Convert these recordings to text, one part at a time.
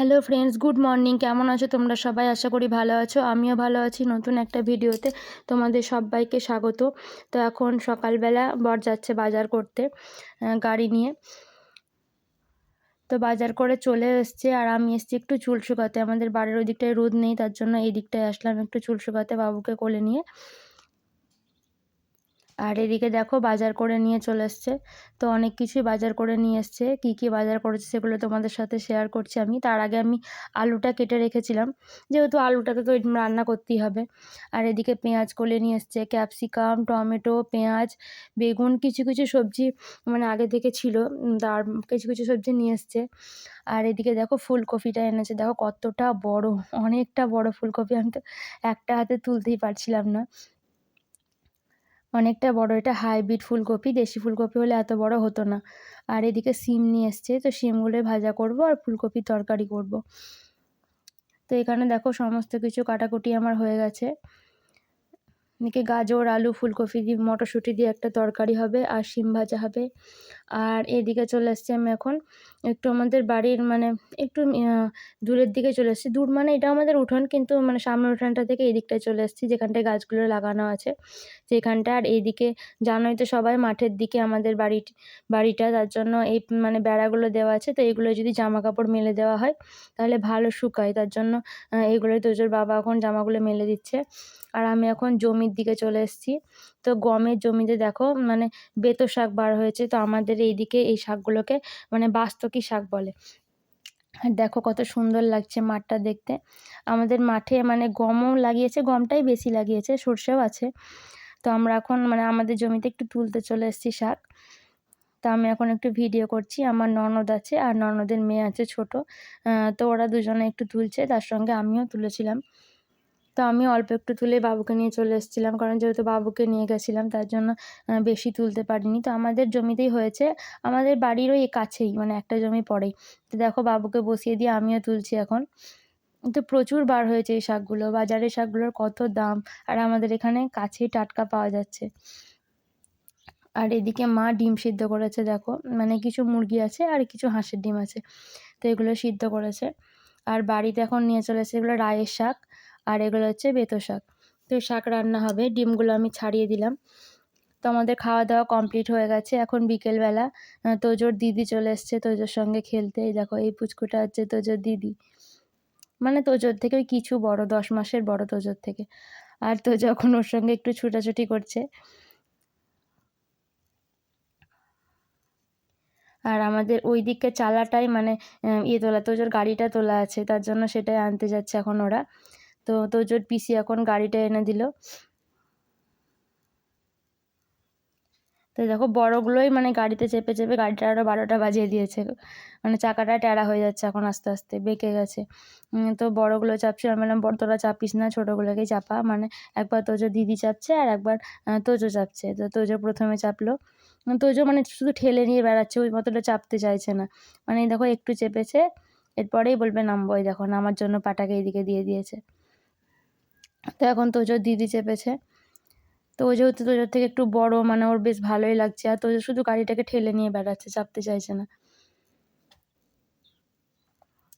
Hello friends good morning কেমন আছো তোমরা সবাই? আশা করি ভালো আছো। আমিও ভালো আছি। নতুন একটা ভিডিওতে তোমাদের সবাইকে স্বাগত। তো এখন সকালবেলা বর যাচ্ছে বাজার করতে গাড়ি নিয়ে। তো বাজার করে চলে এসছে আর আমি এসছি একটু চুল শুকাতে। আমাদের বাড়ির ওই দিকটায় রোদ নেই, তার জন্য এই দিকটায় আসলাম একটু চুল শুকাতে বাবুকে কোলে নিয়ে। আর এদিকে দেখো বাজার করে নিয়ে চলে এসছে তো অনেক কিছুই বাজার করে নিয়ে এসছে। কী কী বাজার করেছে সেগুলো তোমাদের সাথে শেয়ার করছি আমি। তার আগে আমি আলুটা কেটে রেখেছিলাম। যেহেতু আলুটাকে তো রান্না করতেই হবে। আর এদিকে পেঁয়াজ কোলে নিয়ে এসছে ক্যাপসিকাম টমেটো, পেঁয়াজ, বেগুন, কিছু কিছু সবজি মানে আগে থেকে ছিল। তার কিছু কিছু সবজি নিয়ে এসছে। আর এদিকে দেখো ফুলকপিটা এনেছে। দেখো কতটা বড়, অনেকটা বড় ফুলকপি। আমি তো একটা হাতে তুলতেই পারছিলাম না। অনেকটা বড়। এটা হাইব্রিড ফুলকপি, দেশি ফুলকপি হলে এত বড় হতো না। আর এদিকে সিম নিয়ে এসছে, তো সিমগুলোই ভাজা করব আর ফুলকপির তরকারি করব। তো এখানে দেখো সমস্ত কিছু কাটাকুটি আমার হয়ে গেছে। এদিকে গাজর, আলু, ফুলকপি দিয়ে মটরশুঁটি দিয়ে একটা তরকারি হবে আর শিম ভাজা হবে। আর এদিকে চলে এসছি আমি এখন একটু আমাদের বাড়ির মানে একটু দূরের দিকে চলে এসেছি দূর মানে এটা আমাদের উঠোন, কিন্তু মানে সামনের উঠানটা থেকে এই দিকটায় চলে এসেছি যেখানটায় গাছগুলো লাগানো আছে। সেখানটা আর এইদিকে জানোই তো সবাই মাঠের দিকে আমাদের বাড়ি বাড়িটা, তার জন্য এই মানে বেড়াগুলো দেওয়া আছে। তো এইগুলো যদি জামা কাপড় মেলে দেওয়া হয়, তাহলে ভালো শুকায়। তার জন্য এইগুলোই তোজোর বাবা এখন জামাগুলো মেলে দিচ্ছে। আর আমি এখন জমির দিকে চলে এসেছি। তো গমের জমিতে দেখো মানে বেতো শাক বার হয়েছে। তো আমাদের এইদিকে এই শাকগুলোকে মানে বাস্তকি শাক বলে। দেখো কত সুন্দর লাগছে মাঠটা দেখতে। আমাদের মাঠে মানে গমও লাগিয়েছে, গমটাই বেশি লাগিয়েছে, সর্ষেও আছে। তো আমরা এখন মানে আমাদের জমিতে একটু তুলতে চলে এসেছি শাক। তো আমি এখন একটু ভিডিও করছি, আমার ননদ আছে আর ননদের মেয়ে আছে ছোট। তো ওরা দুজনে একটু তুলছে, তার সঙ্গে আমিও তুলেছিলাম। তো আমি অল্প একটু তুলে বাবুকে নিয়ে চলে এসেছিলাম। কারণ যেহেতু বাবুকে নিয়ে গেছিলাম, তার জন্য বেশি তুলতে পারিনি। তো আমাদের জমিতেই হয়েছে, আমাদের বাড়ির ওই কাছেই মানে একটা জমি পড়েই। তো দেখো, বাবুকে বসিয়ে দিয়ে আমিও তুলছি এখন। তো প্রচুর বার হয়েছে এই শাকগুলো। বাজারে শাকগুলোর কত দাম, আর আমাদের এখানে কাছেই টাটকা পাওয়া যাচ্ছে। আর এদিকে মা ডিম সিদ্ধ করেছে, দেখো। মানে কিছু মুরগি আছে আর কিছু হাঁসের ডিম আছে। তো এগুলো সিদ্ধ করেছে। আর বাড়িতে এখন নিয়ে চলে এসেছে, এগুলো রায়ের শাক। আর এগুলো হচ্ছে বেতো শাক। তো শাক রান্না হবে, ডিমগুলো আমি ছাড়িয়ে দিলাম। তো আমাদের খাওয়া দাওয়া কমপ্লিট হয়ে গেছে। এখন বিকেলবেলা তোজোর দিদি চলে এসছে তোজোর সঙ্গে খেলতে। এই দেখো, এই পুচকুটা হচ্ছে তোজোর দিদি। মানে তোজোর থেকে ওই কিছু বড়, দশ মাসের বড় তোজোর থেকে। আর তো যখন ওর সঙ্গে একটু ছুটাছুটি করছে। আর আমাদের ওই দিকের চালাটাই মানে ইয়ে তোলা, তোজোর গাড়িটা তোলা আছে। তার জন্য সেটাই আনতে যাচ্ছে এখন ওরা। তো তোজোর পিসি এখন গাড়িটা এনে দিল। তো দেখো বড়গুলোই মানে গাড়িতে চেপে চেপে গাড়িটা আরও বারোটা বাজিয়ে দিয়েছে। মানে চাকাটা ট্যাড়া হয়ে যাচ্ছে এখন আস্তে আস্তে, বেঁকে গেছে। তো বড়গুলো চাপছে, আমি বললাম, বড় তোরা চাপিস না, ছোটোগুলোকেই চাপা। মানে একবার তোজো দিদি চাপছে আর একবার তোজো চাপছে। তো তোজো প্রথমে চাপলো। তোজো মানে শুধু ঠেলে নিয়ে বেড়াচ্ছে, ওই মতোটা চাপতে চাইছে না। মানে দেখো একটু চেপেছে, এরপরেই বলবে নামবো দেখো নামার জন্য পাটাকে এইদিকে দিয়ে দিয়েছে। তো এখন তোজোর দিদি চেপেছে। তো ও যেহেতু তোজোর থেকে একটু বড় মানে ওর বেশ ভালোই লাগছে। আর তোজো শুধু গাড়িটাকে ঠেলে নিয়ে বেড়াচ্ছে, চাপতে চাইছে না।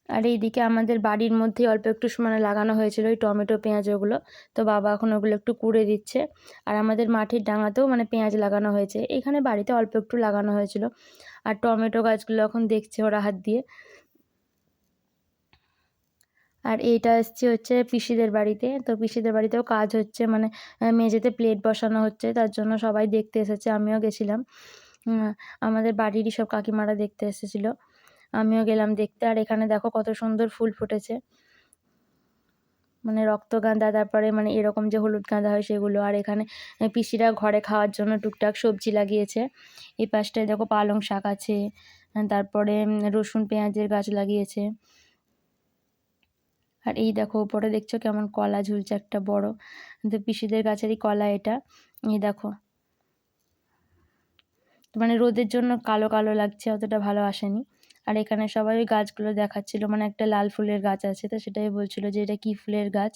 আর এইদিকে আমাদের বাড়ির মধ্যেই অল্প একটু মানে লাগানো হয়েছিল ওই টমেটো, পেঁয়াজ ওগুলো। তো বাবা এখন ওগুলো একটু কুড়ে দিচ্ছে। আর আমাদের মাটির ডাঙাতেও মানে পেঁয়াজ লাগানো হয়েছে। এখানে বাড়িতে অল্প একটু লাগানো হয়েছিল। আর টমেটো গাছগুলো এখন দেখছে ওরা হাত দিয়ে। আর এইটা এসছে হচ্ছে পিসিদের বাড়িতে। তো পিসিদের বাড়িতেও কাজ হচ্ছে মানে মেঝেতে প্লেট বসানো হচ্ছে, তার জন্য সবাই দেখতে এসেছে, আমিও গেছিলাম। আমাদের বাড়িরই সব কাকিমারা দেখতে এসেছিল, আমিও গেলাম দেখতে। আর এখানে দেখো কত সুন্দর ফুল ফুটেছে। মানে রক্তগাঁদা তারপরে মানে এরকম যে হলুদ গাঁদা হয় সেগুলো। আর এখানে পিসিরা ঘরে খাওয়ার জন্য টুকটাক সবজি লাগিয়েছে। এই পাশটায় দেখো পালং শাক আছে তারপরে রসুন পেঁয়াজের গাছ লাগিয়েছে। আর এই দেখো ওপরে দেখছ কেমন কলা ঝুলছে একটা বড়। তো পিসিদের গাছেরই কলা এটা। এই দেখো। মানে রোদের জন্য কালো কালো লাগছে, অতটা ভালো আসেনি। আর এখানে সবাই ওই গাছগুলো দেখাচ্ছিল মানে একটা লাল ফুলের গাছ আছে তো সেটাই বলছিল যে এটা কি ফুলের গাছ।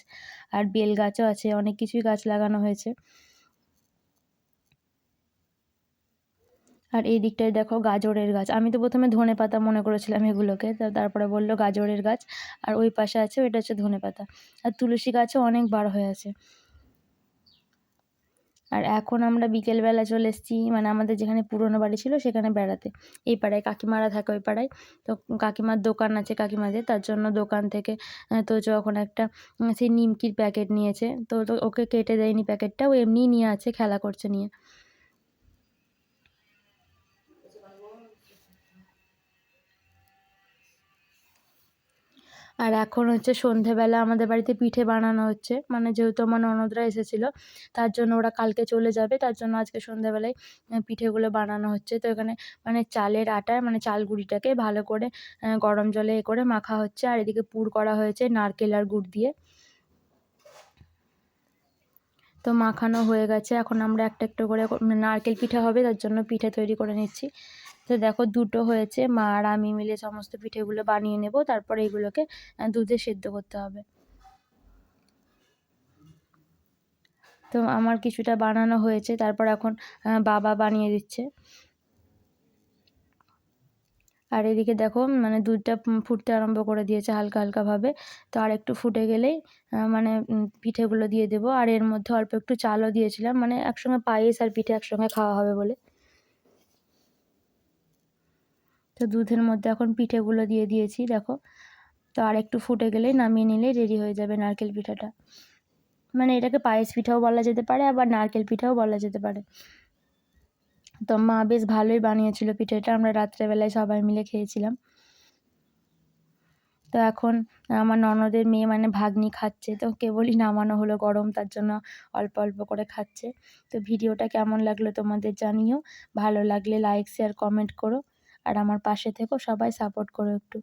আর বেল গাছও আছে, অনেক কিছুই গাছ লাগানো হয়েছে। আর এই দিকটায় দেখো গাজরের গাছ। আমি তো প্রথমে ধনে পাতা মনে করেছিলাম এগুলোকে তারপরে বলল গাজরের গাছ। আর ওই পাশে আছে ওইটা হচ্ছে ধনে পাতা। আর তুলসী গাছও অনেক বার হয়ে আছে। আর এখন আমরা বিকেলবেলা চলে এসেছি মানে আমাদের যেখানে পুরনো বাড়ি ছিল সেখানে বেড়াতে। এই পাড়ায় কাকিমারা থাকে ওই পাড়ায়। তো কাকিমার দোকান আছে কাকিমাদের, তার জন্য দোকান থেকে তো যখন একটা সেই নিমকির প্যাকেট নিয়েছে, তো তো ওকে কেটে দেয়নি প্যাকেটটা, ও এমনিই নিয়ে আছে, খেলা করছে নিয়ে। আর এখন হচ্ছে সন্ধেবেলা আমাদের বাড়িতে পিঠে বানানো হচ্ছে। মানে যেহেতু আমার ননদরা এসেছিল, তার জন্য ওরা কালকে চলে যাবে। তার জন্য আজকে সন্ধেবেলায় পিঠেগুলো বানানো হচ্ছে। তো এখানে মানে চালের আটা মানে চাল গুঁড়িটাকে ভালো করে গরম জলে এ করে মাখা হচ্ছে। আর এদিকে পুর করা হয়েছে নারকেল আর গুড় দিয়ে। তো মাখানো হয়ে গেছে। এখন আমরা একটা একটু করে নারকেল পিঠা হবে, তার জন্য পিঠে তৈরি করে নিচ্ছি। তো দেখো দুটো হয়েছে, মা আর আমি মিলে সমস্ত পিঠেগুলো বানিয়ে নেব, তারপরে এগুলোকে দুধে সেদ্ধ করতে হবে। তো আমার কিছুটা বানানো হয়েছে, তারপর এখন বাবা বানিয়ে দিচ্ছে। আর এদিকে দেখো মানে দুধটা ফুটতে আরম্ভ করে দিয়েছে হালকা হালকাভাবে তো আর একটু ফুটে গেলেই মানে পিঠেগুলো দিয়ে দেবো। আর এর মধ্যে অল্প একটু চালও দিয়েছিলাম মানে একসঙ্গে পায়েস আর পিঠে একসঙ্গে খাওয়া হবে বলে। তো দুধের মধ্যে এখন পিঠেগুলো দিয়ে দিয়েছি, দেখো। তো আর একটু ফুটে গেলেই নামিয়ে নিলেই রেডি হয়ে যাবে নারকেল পিঠাটা। মানে এটাকে পায়েস পিঠাও বলা যেতে পারে, আবার নারকেল পিঠাও বলা যেতে পারে। তো মা বেশ ভালোই বানিয়েছিল পিঠেটা, আমরা রাত্রেবেলায় সবাই মিলে খেয়েছিলাম। তো এখন আমার ননদের মেয়ে মানে ভাগ্নি খাচ্ছে, তো কেবলই নামানো হলো গরম, তার জন্য অল্প অল্প করে খাচ্ছে। তো ভিডিওটা কেমন লাগল তোমাদের জানিও, ভালো লাগলে লাইক শেয়ার কমেন্ট করো। আর আমার পাশে থেকো সবাই সাপোর্ট করো একটু।